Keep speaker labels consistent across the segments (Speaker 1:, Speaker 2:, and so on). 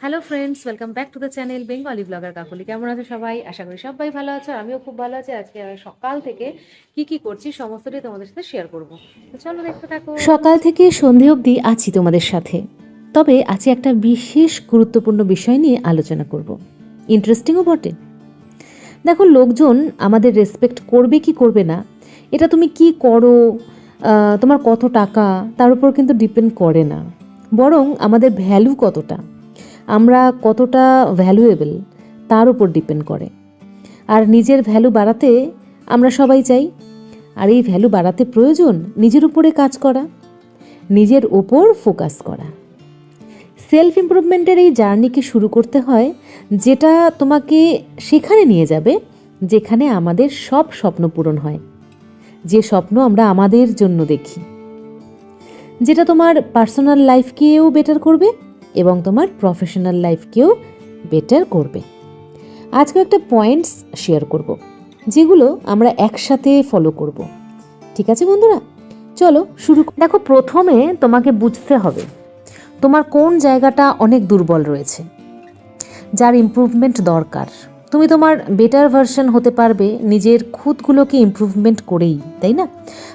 Speaker 1: Hello friends welcome back to the channel Bengali blogger Kakuli কেমন আছো সবাই? আশা করি সবাই ভালো আছো। আমিও খুব ভালো আছি। আজকে সকাল থেকে কি কি করছি সমস্তটাই তোমাদের সাথে শেয়ার করব। চলো দেখতে থাকো।
Speaker 2: সকাল থেকে সন্ধে অবধি আছি তোমাদের সাথে। তবে আজকে একটা বিশেষ গুরুত্বপূর্ণ বিষয় নিয়ে আলোচনা করব। ইন্টারেস্টিংও বটে। দেখো, লোকজন আমাদের রেসপেক্ট করবে কি করবে না, এটা তুমি কি করো তোমার কত টাকা, তার উপর কিন্তু ডিপেন্ড করে না। বরং আমাদের ভ্যালু কতটা। আমরা কতটা ভ্যালুয়েবল তার উপর ডিপেন্ড করে। আর নিজের ভ্যালু বাড়াতে আমরা সবাই চাই। আর এই ভ্যালু বাড়াতে প্রয়োজন নিজের উপরে কাজ করা, নিজের ওপর ফোকাস করা। সেলফ ইমপ্রুভমেন্টের এই জার্নিকে শুরু করতে হয় যেটা তোমাকে সেখানে নিয়ে যাবে যেখানে আমাদের সব স্বপ্ন পূরণ হয়। যে স্বপ্ন আমরা আমাদের জন্য দেখি। যেটা তোমার পার্সোনাল লাইফকেও বেটার করবে এবং তোমার প্রফেশনাল লাইফকেও বেটার করবে। আজকে একটা পয়েন্টস শেয়ার করব, যেগুলো আমরা একসাথে ফলো করব। ঠিক আছে বন্ধুরা? চলো শুরু দেখো, প্রথমে তোমাকে বুঝতে হবে, তোমার কোন জায়গাটা অনেক দুর্বল রয়েছে, যার ইম্প্রুভমেন্ট দরকার। তুমি তোমার বেটার ভার্সন হতে পারবে নিজের খুদগুলোকে ইমপ্রুভমেন্ট করেই, তাই না?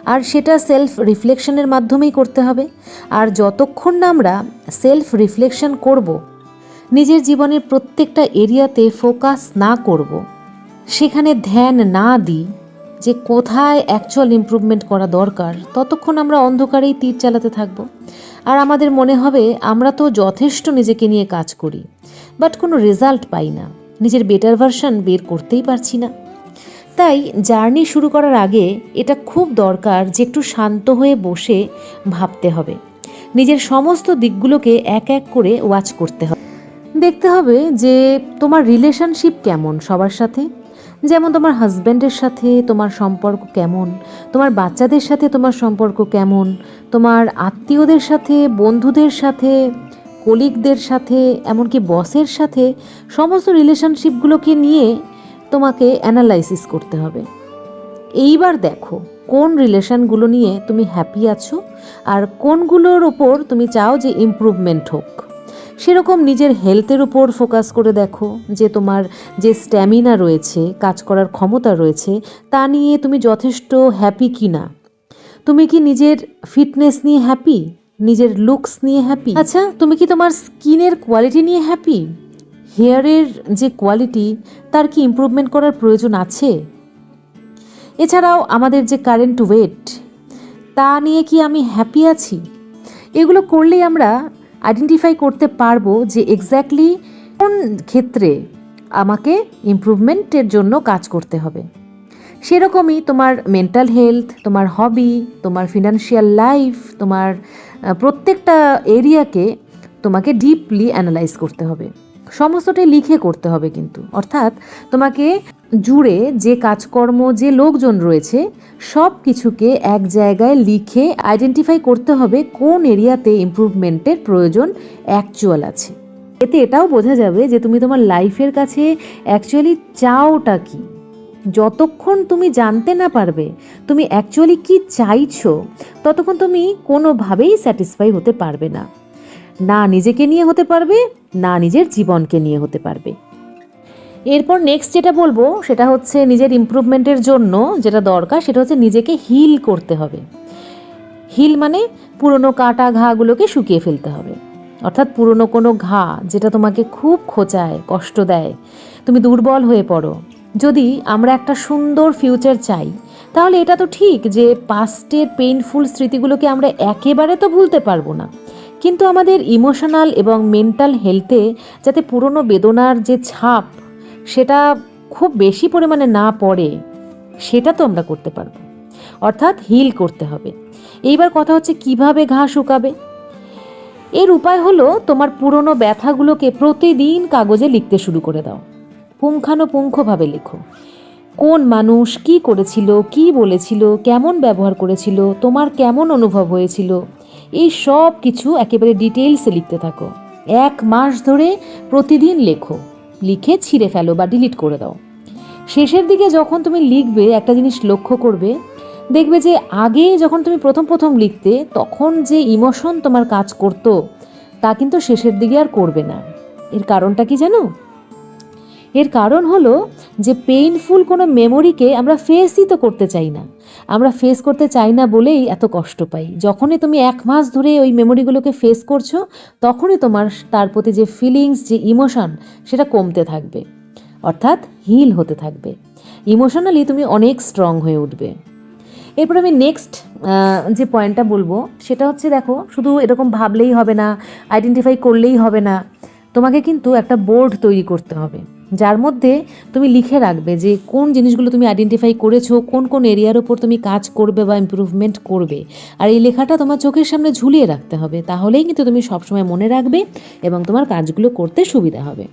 Speaker 2: আর সেটা সেলফ রিফ্লেকশনের মাধ্যমেই করতে হবে। আর যতক্ষণ না আমরা সেলফ রিফ্লেকশন করব, নিজের জীবনের প্রত্যেকটা এরিয়াতে ফোকাস না করব, সেখানে ধ্যান না দিই যে কোথায় অ্যাকচুয়াল ইমপ্রুভমেন্ট করা দরকার, ততক্ষণ আমরা অন্ধকারেই তীর চালাতে থাকব। আর আমাদের মনে হবে আমরা তো যথেষ্ট নিজেকে নিয়ে কাজ করি বাট কোনো রেজাল্ট পাই না। নিজের বেটার ভার্সন বের করতেই পারছি না। তাই জার্নি শুরু করার আগে এটা খুব দরকার যে একটু শান্ত হয়ে বসে ভাবতে হবে। নিজের সমস্ত দিকগুলোকে এক এক করে ওয়াচ করতে হবে। দেখতে হবে যে তোমার রিলেশনশিপ কেমন সবার সাথে। যেমন তোমার হাজব্যান্ডের সাথে তোমার সম্পর্ক কেমন, তোমার বাচ্চাদের সাথে তোমার সম্পর্ক কেমন, তোমার আত্মীয়দের সাথে, বন্ধুদের সাথে কলিগদের সাথে, এমনকি বসের সাথে সমস্ত রিলেশনশিপগুলোকে নিয়ে তোমাকে অ্যানালাইসিস করতে হবে। এইবার দেখো, কোন রিলেশনগুলো নিয়ে তুমি হ্যাপি আছো আর কোনগুলোর ওপর তুমি চাও যে ইমপ্রুভমেন্ট হোক। সেরকম নিজের হেলথের উপর ফোকাস করে দেখো যে তোমার যে স্ট্যামিনা রয়েছে, কাজ করার ক্ষমতা রয়েছে, তা নিয়ে তুমি যথেষ্ট হ্যাপি কি না তুমি কি নিজের ফিটনেস নিয়ে হ্যাপি নিজের লুকস নিয়ে হ্যাপি আচ্ছা তুমি কি তোমার স্কিনের কোয়ালিটি নিয়ে হ্যাপি হেয়ারের যে কোয়ালিটি তার কি ইমপ্রুভমেন্ট করার প্রয়োজন আছে? এছাড়াও আমাদের যে কারেন্ট ওয়েট তা নিয়ে কি আমি হ্যাপি আছি? এগুলো করলেই আমরা আইডেন্টিফাই করতে পারব যে এক্স্যাক্টলি কোন ক্ষেত্রে আমাকে ইমপ্রুভমেন্টের জন্য কাজ করতে হবে। সেরকমই তোমার মেন্টাল হেলথ তোমার হবি তোমার ফিনান্সিয়াল লাইফ তোমার প্রত্যেকটা এরিয়াকে তোমাকে ডিপলি অ্যানালাইজ করতে হবে। সমস্তটাই লিখে করতে হবে কিন্তু। অর্থাৎ তোমাকে জুড়ে যে কাজকর্ম, যে লোকজন রয়েছে সব কিছুকে এক জায়গায় লিখে আইডেন্টিফাই করতে হবে কোন এরিয়াতে ইমপ্রুভমেন্টের প্রয়োজন অ্যাকচুয়াল আছে। এতে এটাও বোঝা যাবে যে তুমি তোমার লাইফের কাছে অ্যাকচুয়ালি চাওটা কি। যতক্ষণ তুমি জানতে না পারবে, তুমি অ্যাকচুয়ালি কি চাইছো, ততক্ষণ তুমি কোনোভাবেই স্যাটিসফাই হতে পারবে না। না নিজেকে নিয়ে হতে পারবে, না নিজের জীবনকে নিয়ে হতে পারবে। এরপর নেক্সট যেটা বলব, সেটা হচ্ছে নিজের ইমপ্রুভমেন্টের জন্য যেটা দরকার, সেটা হচ্ছে নিজেকে হিল করতে হবে। হিল মানে পুরনো কাটা ঘাগুলোকে শুকিয়ে ফেলতে হবে। অর্থাৎ পুরনো কোনো ঘা যেটা তোমাকে খুব খোঁচায়, কষ্ট দেয়। তুমি দুর্বল হয়ে পড়ো। যদি আমরা একটা সুন্দর ফিউচার চাই, তাহলে এটা তো ঠিক যে পাস্টের পেইনফুল স্মৃতিগুলোকে আমরা একেবারে তো ভুলতে পারব না। কিন্তু আমাদের ইমোশনাল এবং মেন্টাল হেলথে যাতে পুরনো বেদনার যে ছাপ, সেটা খুব বেশি পরিমাণে না পড়ে, সেটা তো আমরা করতে পারব। অর্থাৎ হিল করতে হবে। এইবার কথা হচ্ছে কীভাবে ঘা শুকাবে? এর উপায় হলো তোমার পুরনো ব্যথাগুলোকে প্রতিদিন কাগজে লিখতে শুরু করে দাও। পুঙ্খানুপুঙ্খভাবে লেখো। কোন মানুষ কি করেছিল, কি বলেছিল, কেমন ব্যবহার করেছিল, তোমার কেমন অনুভব হয়েছিল, এই সব কিছু একেবারে ডিটেলসে লিখতে থাকো। এক মাস ধরে প্রতিদিন লেখো। লিখে ছিঁড়ে ফেলো বা ডিলিট করে দাও। শেষের দিকে যখন তুমি লিখবে, একটা জিনিস লক্ষ্য করবে, দেখবে যে আগে যখন তুমি প্রথম প্রথম লিখতে, তখন যে ইমোশন তোমার কাজ করতো, তা কিন্তু শেষের দিকে আর করবে না। এর কারণটা কি জানো? এর কারণ হলো যে পেইনফুল কোনো মেমোরিকে আমরা ফেসই তো করতে চাই না। আমরা ফেস করতে চাই না বলেই এত কষ্ট পাই। যখনই তুমি এক মাস ধরে ওই মেমোরিগুলোকে ফেস করছ, তখনই তোমার তার প্রতি যে ফিলিংস যে ইমোশন সেটা কমতে থাকবে। অর্থাৎ হিল হতে থাকবে। ইমোশনালি তুমি অনেক স্ট্রং হয়ে উঠবে। এরপর আমি নেক্সট যে পয়েন্টটা বলব, সেটা হচ্ছে দেখো, শুধু এরকম ভাবলেই হবে না আইডেন্টিফাই করলেই হবে না। তোমাকে কিন্তু একটা বোর্ড তৈরি করতে হবে। যার মধ্যে তুমি লিখে রাখবে যে কোন জিনিসগুলো তুমি আইডেন্টিফাই করেছ, কোন কোন এরিয়ার ওপর তুমি কাজ করবে বা ইমপ্রুভমেন্ট করবে। আর এই লেখাটা তোমার চোখের সামনে ঝুলিয়ে রাখতে হবে, তাহলেই কিন্তু তুমি সবসময় মনে রাখবে এবং তোমার কাজগুলো করতে সুবিধা হবে।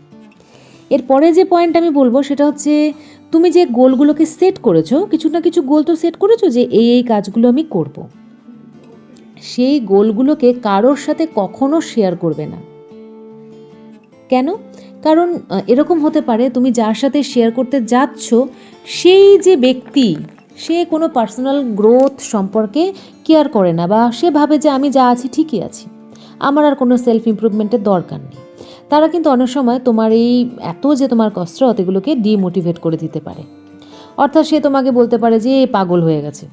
Speaker 2: এরপরে যে পয়েন্ট আমি বলব সেটা হচ্ছে তুমি যে গোলগুলোকে সেট করেছ, কিছু না কিছু গোল তো সেট করেছ যে এই এই কাজগুলো আমি করব। সেই গোলগুলোকে কারোর সাথে কখনো শেয়ার করবে না। কেন? কারণ এরকম হতে পারে তুমি যার সাথে শেয়ার করতে যাচ্ছ, সেই যে ব্যক্তি, সে কোনো পার্সোনাল গ্রোথ সম্পর্কে কেয়ার করে না বা সে ভাবে যে আমি যা আছি ঠিকই আছি। আমার আর কোনো সেলফ ইমপ্রুভমেন্টের দরকার নেই। তারা কিন্তু অনেক সময় তোমার এই এত যে তোমার কসরত, এগুলোকে ডিমোটিভেট করে দিতে পারে। অর্থাৎ সে তোমাকে বলতে পারে যে পাগল হয়ে গেছে।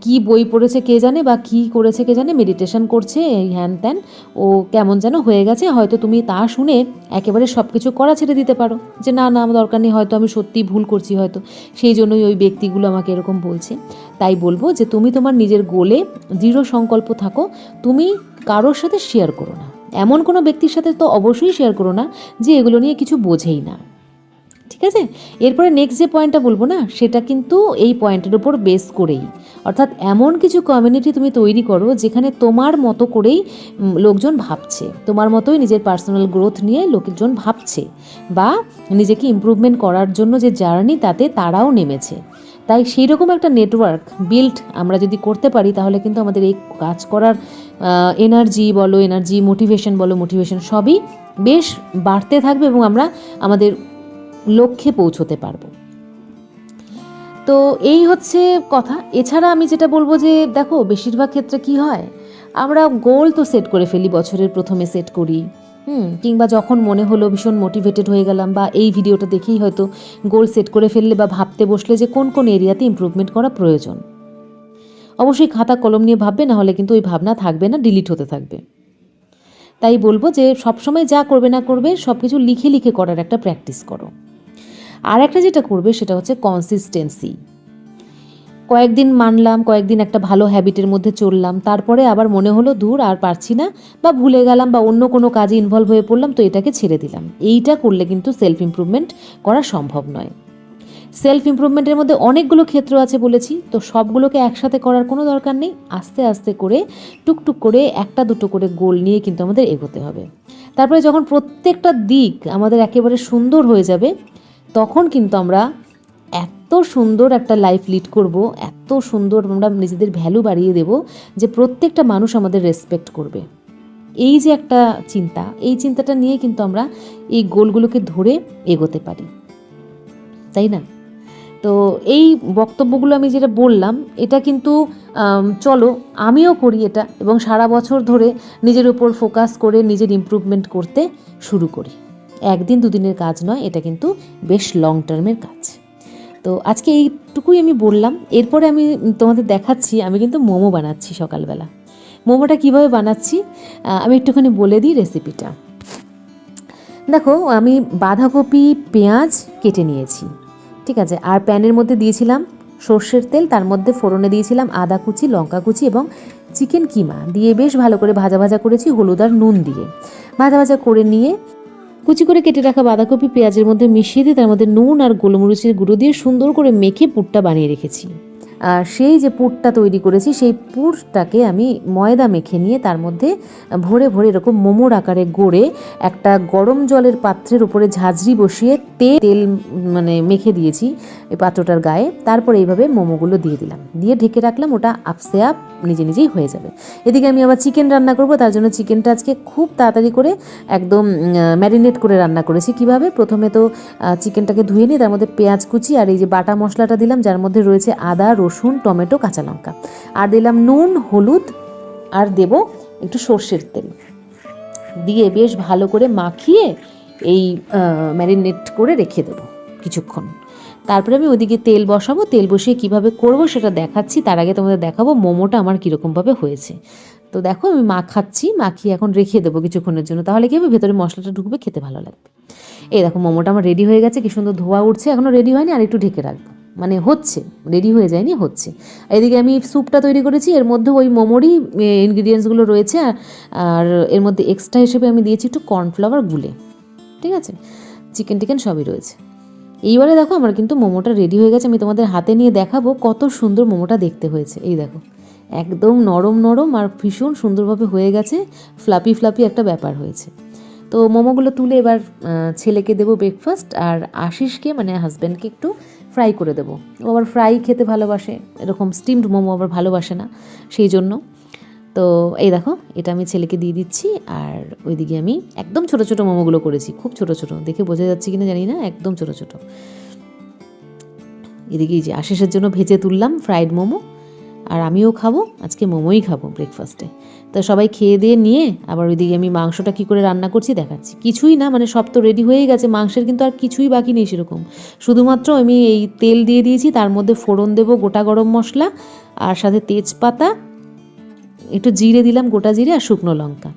Speaker 2: কি বই পড়েছে কে জানে বা কি করেছে কে জানে মেডিটেশন করছে এই হ্যান ত্যান। ও কেমন যেন হয়ে গেছে, হয়তো তুমি তা শুনে একেবারে সব কিছু করা ছেড়ে দিতে পারো। যে না না, আমার দরকার নেই, হয়তো আমি সত্যিই ভুল করছি হয়তো। সেই জন্যই ওই ব্যক্তিগুলো আমাকে এরকম বলছে। তাই বলব যে তুমি তোমার নিজের গোলে দৃঢ় সংকল্প থাকো। তুমি কারোর সাথে শেয়ার করো না। এমন কোনো ব্যক্তির সাথে তো অবশ্যই শেয়ার করো না যে এগুলো নিয়ে কিছু বোঝেই না। ঠিক আছে? এরপরে নেক্সট যে পয়েন্টটা বলব না, সেটা কিন্তু এই পয়েন্টের উপর বেস করেই। অর্থাৎ এমন কিছু কমিউনিটি তুমি তৈরি করো যেখানে তোমার মতো করেই লোকজন ভাবছে। তোমার মতোই নিজের পার্সোনাল গ্রোথ নিয়ে লোকজন ভাবছে। বা নিজেকে ইমপ্রুভমেন্ট করার জন্য যে জার্নি তাতে তারাও নেমেছে। তাই সেই রকম একটা নেটওয়ার্ক বিল্ড আমরা যদি করতে পারি, তাহলে কিন্তু আমাদের এই কাজ করার এনার্জি বলো এনার্জি মোটিভেশন বলো মোটিভেশন সবই বেশ বাড়তে থাকবে এবং আমরা আমাদের লক্ষ্যে পৌঁছতে পারব। তো এই হচ্ছে কথা। এছাড়া আমি যেটা বলব যে, দেখো, বেশিরভাগ ক্ষেত্রে কি হয়, আমরা গোল তো সেট করে ফেলি, বছরের প্রথমে সেট করি। হুম, কিংবা যখন মনে হলো ভীষণ মোটিভেটেড হয়ে গেলাম, বা এই ভিডিওটা দেখেই হয়তো গোল সেট করে ফেললে বা ভাবতে বসলে যে, কোন কোন এরিয়াতে ইমপ্রুভমেন্ট করা প্রয়োজন। অবশ্যই খাতা কলম নিয়ে ভাববে, না হলে কিন্তু ওই ভাবনা থাকবে না ডিলিট হতে থাকবে। তাই বলব যে, সবসময় যা করবে না করবে সব কিছু লিখে লিখে করার একটা প্র্যাকটিস করো। আর একটা যেটা করবে সেটা হচ্ছে কনসিস্টেন্সি কয়েকদিন মানলাম, কয়েকদিন একটা ভালো হ্যাবিটের মধ্যে চললাম, তারপরে আবার মনে হলো দূর আর পারছি না। বা ভুলে গেলাম বা অন্য কোনো কাজে ইনভলভ হয়ে পড়লাম, তো এটাকে ছেড়ে দিলাম। এইটা করলে কিন্তু সেলফ ইমপ্রুভমেন্ট করা সম্ভব নয়। সেলফ ইমপ্রুভমেন্টের মধ্যে অনেকগুলো ক্ষেত্র আছে বলেছি, তো সবগুলোকে একসাথে করার কোনো দরকার নেই। আস্তে আস্তে করে, টুকটুক করে, একটা দুটো করে গোল নিয়ে কিন্তু আমাদের এগোতে হবে। তারপরে যখন প্রত্যেকটা দিক আমাদের একেবারে সুন্দর হয়ে যাবে তখন কিন্তু আমরা এত সুন্দর একটা লাইফ লিড করব, এত সুন্দর আমরা নিজেদের ভ্যালু বাড়িয়ে দেব যে প্রত্যেকটা মানুষ আমাদের রেসপেক্ট করবে। এই যে একটা চিন্তা, এই চিন্তাটা নিয়ে কিন্তু আমরা এই গোলগুলোকে ধরে এগোতে পারি। তাই না? তো এই বক্তব্যগুলো আমি যেটা বললাম, এটা কিন্তু চলো আমিও করি এটা এবং সারা বছর ধরে নিজের উপর ফোকাস করে নিজের ইমপ্রুভমেন্ট করতে শুরু করি। একদিন দুদিনের কাজ নয়, এটা কিন্তু বেশ লং টার্মের কাজ। তো আজকে এইটুকুই আমি বললাম। এরপরে আমি তোমাদের দেখাচ্ছি, আমি কিন্তু মোমো বানাচ্ছি সকালবেলা। মোমোটা কীভাবে বানাচ্ছি আমি একটুখানি বলে দিই রেসিপিটা দেখো, আমি বাঁধাকপি, পেঁয়াজ কেটে নিয়েছি, ঠিক আছে? আর প্যানের মধ্যে দিয়েছিলাম সর্ষের তেল, তার মধ্যে ফোড়নে দিয়েছিলাম আদা কুচি, লঙ্কা কুচি এবং চিকেন কিমা। দিয়ে বেশ ভালো করে ভাজা ভাজা করেছি হলুদ আর নুন দিয়ে। ভাজা ভাজা করে নিয়ে কুচি করে কেটে রাখা বাঁধাকপি পেঁয়াজের মধ্যে মিশিয়ে দিয়ে তার মধ্যে নুন আর গোলমরিচের গুঁড়ো দিয়ে সুন্দর করে মেখে পুরটা বানিয়ে রেখেছি। সেই যে পুরটা তৈরি করেছি, সেই পুরটাকে আমি ময়দা মেখে নিয়ে তার মধ্যে ভরে ভরে এরকম মোমোর আকারে গড়ে একটা গরম জলের পাত্রের উপরে ঝাঁঝরি বসিয়ে তেল তেল মানে মেখে দিয়েছি এই পাত্রটার গায়ে। তারপরে এইভাবে মোমোগুলো দিয়ে দিলাম। দিয়ে ঢেকে রাখলাম, ওটা আপসে আপ নিজে নিজেই হয়ে যাবে। এদিকে আমি আবার চিকেন রান্না করব, তার জন্য চিকেনটা আজকে খুব তাড়াতাড়ি করে একদম ম্যারিনেট করে রান্না করেছি। কীভাবে? প্রথমে তো চিকেনটাকে ধুয়ে নিয়ে তার মধ্যে পেঁয়াজ কুচি আর এই যে বাটা মশলাটা দিলাম, যার মধ্যে রয়েছে আদা, রসুন টমেটো, কাঁচা লঙ্কা। আর দিলাম নুন, হলুদ, আর দেব একটু সর্ষের তেল। দিয়ে বেশ ভালো করে মাখিয়ে এই ম্যারিনেট করে রেখে দেবো কিছুক্ষণ। তারপরে আমি ওদিকে তেল বসাবো। তেল বসিয়ে কীভাবে করব সেটা দেখাচ্ছি। তার আগে তোমাদের দেখাবো মোমোটা আমার কীরকমভাবে হয়েছে। তো দেখো, আমি মাখাচ্ছি, মাখিয়ে এখন রেখে দেবো কিছুক্ষণের জন্য। তাহলে কি হবে? ভেতরে মশলাটা ঢুকবে, খেতে ভালো লাগবে। এই দেখো, মোমোটা আমার রেডি হয়ে গেছে। কি সুন্দর ধোয়া উঠছে। এখনও রেডি হয়নি, আর একটু ঢেকে রাখব। মানে হচ্ছে রেডি হয়ে যায়নি, হচ্ছে। এদিকে আমি স্যুপটা তৈরি করেছি, এর মধ্যে ওই মোমোরই ইনগ্রিডিয়েন্টসগুলো রয়েছে, আর- এর মধ্যে এক্সট্রা হিসেবে আমি দিয়েছি একটু কর্নফ্লাওয়ার গুলে, ঠিক আছে? চিকেন টিকেন সবই রয়েছে। এইবারে দেখো আমার কিন্তু মোমোটা রেডি হয়ে গেছে, আমি তোমাদের হাতে নিয়ে দেখাবো কত সুন্দর মোমোটা দেখতে হয়েছে। এই দেখো, একদম নরম নরম আর ভীষণ সুন্দরভাবে হয়ে গেছে ফ্লাপি ফ্লাপি একটা ব্যাপার হয়েছে। তো মোমোগুলো তুলে এবার ছেলেকে দেবো ব্রেকফাস্ট আর আশিসকে মানে হাজব্যান্ডকে একটু ফ্রাই করে দেবো। ও আবার ফ্রাই খেতে ভালোবাসে, এরকম স্টিমড মোমো আবার ভালোবাসে না, সেই জন্য। তো এই দেখো, এটা আমি ছেলেকে দিয়ে দিচ্ছি, আর ওইদিকে আমি একদম ছোটো ছোটো মোমোগুলো করেছি, খুব ছোটো ছোটো, দেখে বোঝা যাচ্ছে কিনা জানি না, একদম ছোটো ছোটো। এদিকে যে আশেষের জন্য ভেজে তুললাম ফ্রাইড মোমো আর আমিও খাব, আজকে মোমোই খাব ব্রেকফাস্টে তো সবাই খেয়ে দিয়ে নিয়ে আবার ওইদিকে আমি মাংসটা কী করে রান্না করছি দেখাচ্ছি। কিছুই না মানে সব তো রেডি হয়ে গেছে, মাংসের কিন্তু আর কিছুই বাকি নেই সেরকম। শুধুমাত্র আমি এই তেল দিয়ে দিয়েছি, তার মধ্যে ফোড়ন দেবো গোটা গরম মশলা, আর সাথে তেজপাতা, একটু জিরে দিলাম গোটা জিরে আর শুকনো লঙ্কা।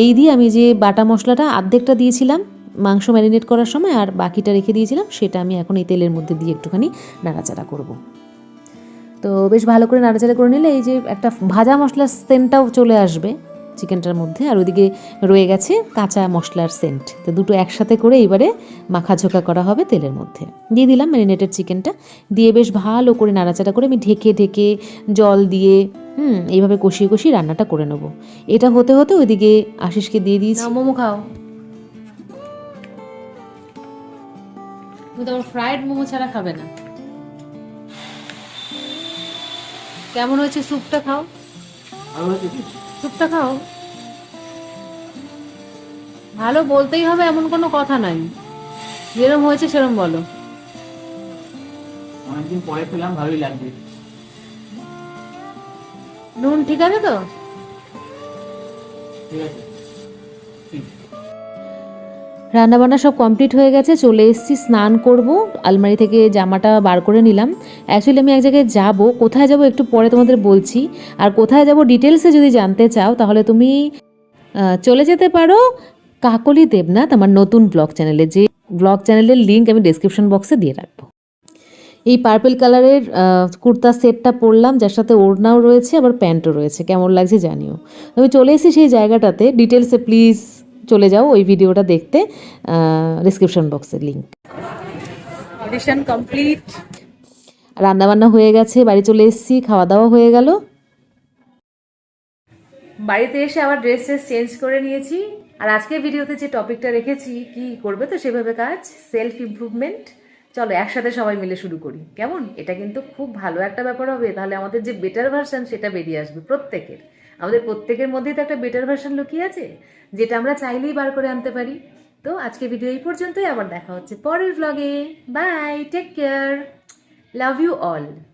Speaker 2: এই দিয়ে আমি যে বাটা মশলাটা আর্ধেকটা দিয়েছিলাম মাংস ম্যারিনেট করার সময় আর বাকিটা রেখে দিয়েছিলাম, সেটা আমি এখন এই তেলের মধ্যে দিয়ে একটুখানি নাড়াচাড়া করব। তো বেশ ভালো করে নাড়াচাড়া করে নিলে এই যে একটা ভাজা মশলার সেন্টটাও চলে আসবে চিকেনটার মধ্যে। আর ওইদিকে রয়ে গেছে কাঁচা মশলার সেন্ট। তো দুটো একসাথে করে এবারে মাখাঝোকা করা হবে তেলের মধ্যে। দিয়ে দিলাম ম্যারিনেটেড চিকেনটা। দিয়ে বেশ ভালো করে নাড়াচাড়া করে আমি ঢেকে ঢেকে জল দিয়ে, হুম, এইভাবে কষিয়ে কষিয়ে রান্নাটা করে নেব। এটা হতে হতে ওইদিকে আশিসকে দিয়ে দিয়েছি।
Speaker 1: মোমো খাও। তুমি তো ফ্রাইড মোমো ছাড়া খাবে না। কেমন হয়েছে স্যুপটা খাও? স্যুপটা খাও। ভালো বলতেই হবে এমন কোনো কথা নাই। যেরম হয়েছে সেরম বলো।
Speaker 3: অনেকদিন পরে পেলাম ভালোই লাগবে
Speaker 1: নুন ঠিক আছে তো?
Speaker 3: ঠিক আছে। ঠিক।
Speaker 2: রান্নাবান্না সব কমপ্লিট হয়ে গেছে, চলে এসেছি, স্নান করব। আলমারি থেকে জামাটা বার করে নিলাম। অ্যাকচুয়ালি আমি এক জায়গায় যাব, কোথায় যাব একটু পরে তোমাদের বলছি। আর কোথায় যাব ডিটেলসে যদি জানতে চাও, তাহলে তুমি চলে যেতে পারো কাকলি দেবনাথ, আমার নতুন ব্লগ চ্যানেলে যে ব্লগ চ্যানেলের লিঙ্ক আমি ডেসক্রিপশন বক্সে দিয়ে রাখব। এই পার্পল কালারের কুর্তা সেটটা পরলাম, যার সাথে ওড়নাও রয়েছে, আবার প্যান্টও রয়েছে। কেমন লাগছে জানিও। আমি চলে এসেছি সেই জায়গাটাতে। ডিটেলসে প্লিজ চলে যাও ওই ভিডিওটা দেখতে ডিসক্রিপশন বক্সের লিঙ্ক
Speaker 1: অডিশন কমপ্লিট
Speaker 2: রান্নাবান্না হয়ে গেছে বাড়ি চলে এসেছি খাওয়া দাওয়া হয়ে গেল।
Speaker 1: বাড়িতে এসে আবার ড্রেস ট্রেস চেঞ্জ করে নিয়েছি। আর আজকের ভিডিওতে যে টপিকটা রেখেছি কি করবে তো সেভাবে কাজ? সেলফ ইমপ্রুভমেন্ট চলো একসাথে সবাই মিলে শুরু করি। কেমন? এটা কিন্তু খুব ভালো একটা ব্যাপার হবে। তাহলে আমাদের যে বেটার ভার্সন সেটা বেরিয়ে আসবে প্রত্যেকের। আমাদের প্রত্যেকের মধ্যেই তো একটা বেটার ভার্সন লুকিয়ে আছে, যেটা আমরা চাইলেই বার করে আনতে পারি। তো আজকে ভিডিও এই পর্যন্তই, আবার দেখা হচ্ছে পরের ব্লগে bye take care love you all